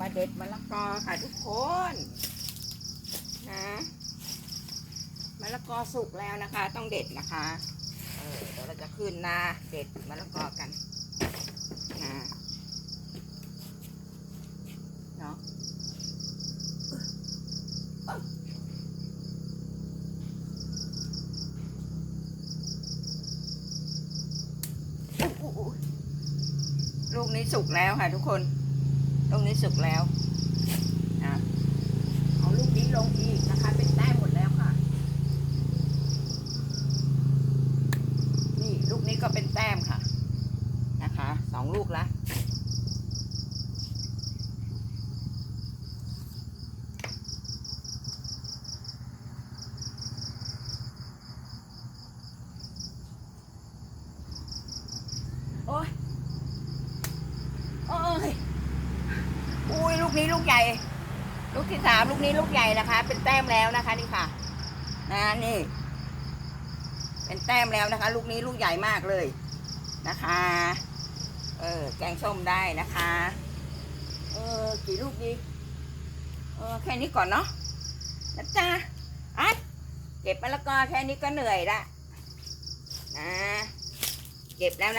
มาเด็ดมะละกอค่ะทุกคนนะมะละกอสุกแล้วนะคะ ต้องเด็ดนะคะเออเดี๋ยวเราจะขึ้นนาเด็ดมะละกอกันนะเนาะลูกนี้สุกแล้วค่ะทุกคน ลูกนี้สุกแล้วนะเอาลูกนี้ลงอีกนะคะ เป็นแต้มหมดแล้วค่ะ นี่ลูกนี้ก็เป็นแต้มค่ะ นะคะสองลูกละโอ้ยโอ้ย อุ้ยลูกนี้ลูกใหญ่ ลูกที่สามลูกนี้ลูกใหญ่นะคะ เป็นแต้มแล้วนะคะ นี่ค่ะ นะนี่ เป็นแต้มแล้วนะคะ ลูกนี้ลูกใหญ่มากเลยนะคะ เออแกงส้มได้นะคะ เออกี่ลูกดีเออแค่นี้ก่อนเนาะนะจ๊ะไอ้เก็บมะละกอแค่นี้ก็เหนื่อยละนะ เก็บแล้วนะ